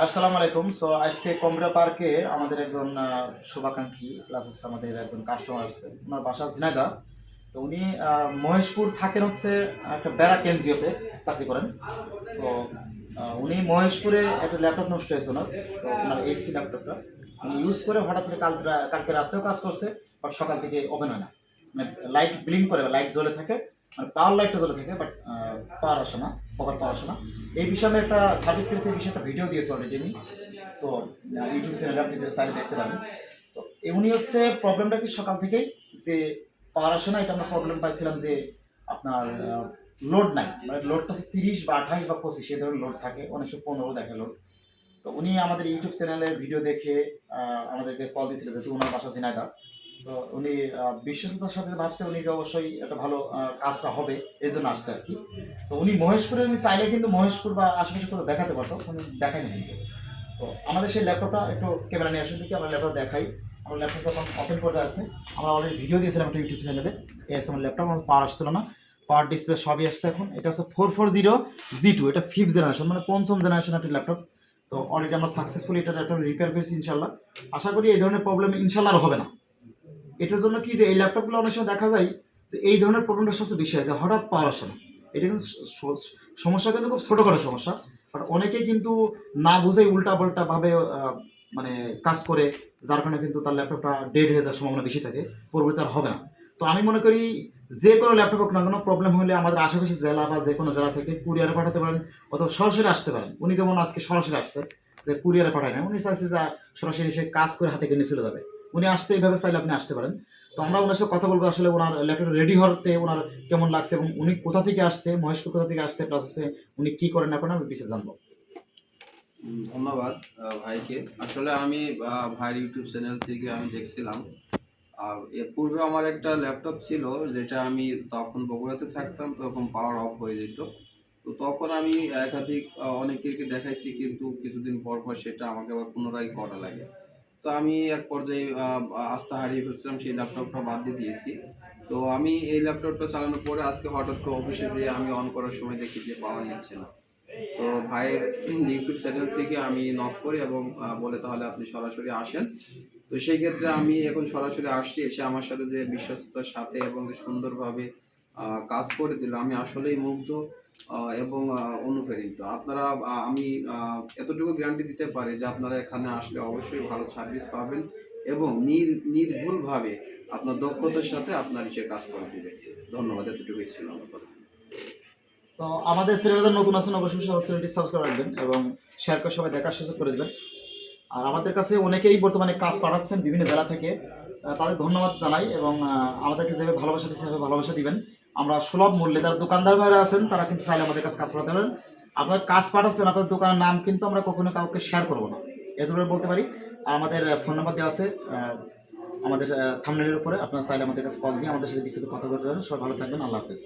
আসসালামু আলাইকুম। সো আজকে কম্পিউটার পার্কে আমাদের একজন শুভাকাঙ্ক্ষী প্লাস হচ্ছে আমাদের একজন কাস্টমার আসছে ওনার বাসা ঝিনাইদা তো উনি মহেশপুর থাকেন হচ্ছে একটা ব্যারাক এনজিওতে চাকরি করেন। তো উনি মহেশপুরে একটা ল্যাপটপ নষ্ট হয়েছে ওনার। তো ওনার এইচপি ল্যাপটপটা উনি ইউজ করে হঠাৎ করে কাল কালকে রাত্রেও কাজ করছে বাট সকাল থেকে ওপেন হয় না। মানে লাইট ব্লিঙ্ক করে লাইট জ্বলে থাকে মানে পাওয়ার লাইটটা জ্বলে থাকে বাট পাওয়ার আসে না প্রপার পাওয়ার আসে না। এই বিষয়ে আমি একটা সার্ভিস করেছি, এই বিষয়ে একটা ভিডিও দিয়েছি অলরেডি আমি তো ইউটিউব চ্যানেলে আপনি চাইলে দেখতে পারেন। তো, এ উনি হচ্ছে প্রবলেমটা কি সকাল থেকেই? যে পাওয়ার আসে না, এটা আমরা প্রবলেম পাইছিলাম যে আপনার লোড নাই। মানে লোডটা হচ্ছে তিরিশ বা আঠাইশ বা পঁচিশ, এই ধরনের লোড থাকে। অনেক সময় পনেরো দেখে লোড তো উনি আমাদের ইউটিউব চ্যানেলের ভিডিও দেখে আমাদেরকে কল দিয়েছিল যেহেতু ওনার বাসা ঝিনাইদা তো উনি বিশ্বস্ততার সাথে ভাবছে উনি যে অবশ্যই একটা ভালো কাজটা হবে এই জন্য আসছে আর কি। তো উনি মহেশপুরে, উনি চাইলে কিন্তু মহেশপুর বা আশেপাশে কোথাও দেখাতে পারতো, উনি দেখায়নি কিন্তু। তো আমাদের সেই ল্যাপটপটা একটু ক্যামেরা নিয়ে আসুন দেখি, আমরা ল্যাপটপ দেখাই। আমার ল্যাপটপটা এখন ওপেন করে আছে। আমরা অলরেডি ভিডিও দিয়েছিলাম একটা ইউটিউব চ্যানেলে আছে আমার ল্যাপটপ, আমার পাওয়ার আসছিল না। পাওয়ার ডিসপ্লে সবই আসছে এখন। এটা হচ্ছে four four zero G to এটা ফিফথ জেনারেশন মানে পঞ্চম জেনারেশন একটা ল্যাপটপ। তো অলরেডি আমরা সাকসেসফুলি এটা ল্যাপটপ রিপেয়ার করেছি ইনশাল্লাহ আশা করি এই ধরনের প্রবলেম ইনশাল্লাহ আর হবে না। এটার জন্য কি যে এই ল্যাপটপগুলো অনেক সময় দেখা যায় যে এই ধরনের প্রবলেমটা সবচেয়ে বেশি হয় হঠাৎ পাওয়ার আসে না। এটা কিন্তু সমস্যা কিন্তু খুব ছোটোখাটো সমস্যা। বাট অনেকে কিন্তু না বুঝেই উল্টা পাল্টা ভাবে মানে কাজ করে, যার কারণে কিন্তু তার ল্যাপটপটা ডেড হয়ে যাওয়ার সম্ভাবনা বেশি থাকে পরবর্তী আর হবে না। তো আমি মনে করি যে কোনো ল্যাপটপ হোক না কোনো প্রবলেম হলে আমাদের আশেপাশে জেলা বা যে কোনো জেলা থেকে কুরিয়ারে পাঠাতে পারেন অথবা সরাসরি আসতে পারেন। উনি যেমন আজকে সরাসরি আসছে, যে কুরিয়ারে পাঠায় না উনি চাইছে যে সরাসরি এসে কাজ করে হাতে কিনে চলে যাবে। উনি আসছে, এইভাবে চাইলে আপনি আসতে পারেন। তো আমরা ওনার সাথে কথা বলব, আসলে ওনার ল্যাপটপ রেডি হতে ওনার কেমন লাগছে এবং উনি কোথা থেকে আসছে, মহেশপুর কোথা থেকে আসছে প্লাস হচ্ছে উনি কি করেন না করেন আমি পিছিয়ে জানব। ধন্যবাদ ভাইকে। আসলে আমি ভাইয়ের ইউটিউব চ্যানেল থেকে আমি দেখছিলাম। আর এর পূর্বে আমার একটা ল্যাপটপ ছিল, যেটা আমি তখন বগুড়াতে থাকতাম, তখন পাওয়ার অফ হয়ে যেত। তো তখন আমি একাধিক অনেকেরকে দেখাইছি, কিন্তু কিছুদিন পর পর সেটা আমাকে আবার পুনরায় করা লাগে। তো আমি এক পর্যায়ে আস্থা হারিয়ে ফেলছিলাম, সেই ল্যাপটপটা বাদ দিয়ে দিয়েছি। তো আমি এই ল্যাপটপটা চালানোর পরে আজকে হঠাৎ করে অফিসে যেয়ে আমি অন করার সময় দেখি যে পাওয়ার নিচ্ছে না। তো ভাইয়ের ইউটিউব চ্যানেল থেকে আমি নক করি এবং বলে তাহলে আপনি সরাসরি আসেন। তো সেই ক্ষেত্রে আমি এখন সরাসরি আসছি, এসে আমার সাথে যে বিশ্বস্ততার সাথে এবং সুন্দরভাবে কাজ করে দিল। আমি আসলেই মুগ্ধ এবং অনুপ্রেরিত আপনারা আমি এতটুকু গ্যারান্টি দিতে পারি যে আপনারা এখানে আসলে অবশ্যই ভালো সার্ভিস পাবেন এবং নির, নির্ভুলভাবে আপনার দক্ষতার সাথে আপনার সে কাজ করে দিবে। ধন্যবাদ, এতটুকুই ছিল আমার কথা। তো আমাদের চ্যানেলে নতুন আছেন, অবশ্যই সবাই চ্যানেলটি সাবস্ক্রাইব রাখবেন এবং শেয়ার করে সবাই দেখার সুযোগ করে দেবেন। আর আমাদের কাছে অনেকেই বর্তমানে কাজ পাঠাচ্ছেন বিভিন্ন জেলা থেকে। তাদের ধন্যবাদ জানাই এবং আমাদেরকে যেভাবে ভালোবাসা দিচ্ছেন সেভাবে ভালোবাসা দিবেন। আমরা সুলভ মূল্যে, যারা দোকানদার ভাইরা আছেন, তারা কিন্তু চাইলে আমাদের কাছে কাজ পাঠাতে পারেন আপনার কাজ পাঠাচ্ছেন আপনার দোকানের নাম কিন্তু আমরা কখনো কাউকে শেয়ার করব না। এতটুকু বলতে পারি। আর আমাদের ফোন নাম্বার দেওয়া আছে আমাদের থামনেলের উপরে। আপনার চাইলে আমাদের কাছে কল দিয়ে আমাদের সাথে বিস্তারিত কথা বলতে পারেন সবাই ভালো থাকবেন। আল্লাহ হাফেজ।